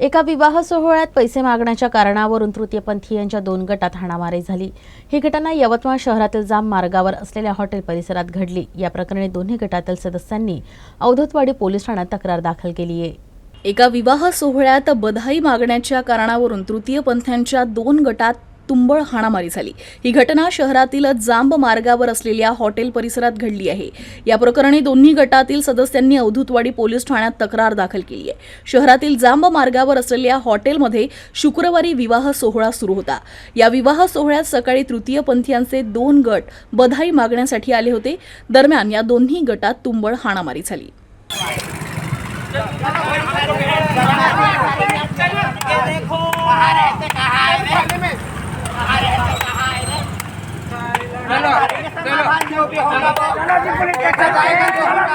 एका विवाह सोहळ्यात पैसे मागण्याच्या कारणावरून तृतीयपंथीयांच्या दोन गटात हाणामारी झाली. ही घटना यवतमाळ शहरातील जाम मार्गावर असलेल्या हॉटेल परिसरात घडली. या प्रकरणी दोन्ही गटातील सदस्यांनी अवधूतवाडी पोलीस ठाण्यात तक्रार दाखल केली आहे. एका विवाह सोहळ्यात बधाई मागण्याच्या कारणावरून तृतीयपंथ्यांच्या दोन गटात तुंबळ हाणामारी झाली. ही घटना शहरातील जांब मार्गावर असलेल्या हॉटेल परिसरात घडली आहे. या प्रकरणी दोन्ही गटातील सदस्यांनी अवधूतवाडी पोलीस ठाण्यात तक्रार दाखल केली आहे. शहरातील जांब मार्गावर असलेल्या हॉटेलमध्ये शुक्रवारी विवाह सोहळा सुरू होता. या विवाह सोहळ्यात सकाळी तृतीय पंथीयांचे दोन गट बधाई मागण्यासाठी आले होते. दरम्यान या दोन्ही गटात तुंबळ हाणामारी झाली. ચલો ચલો.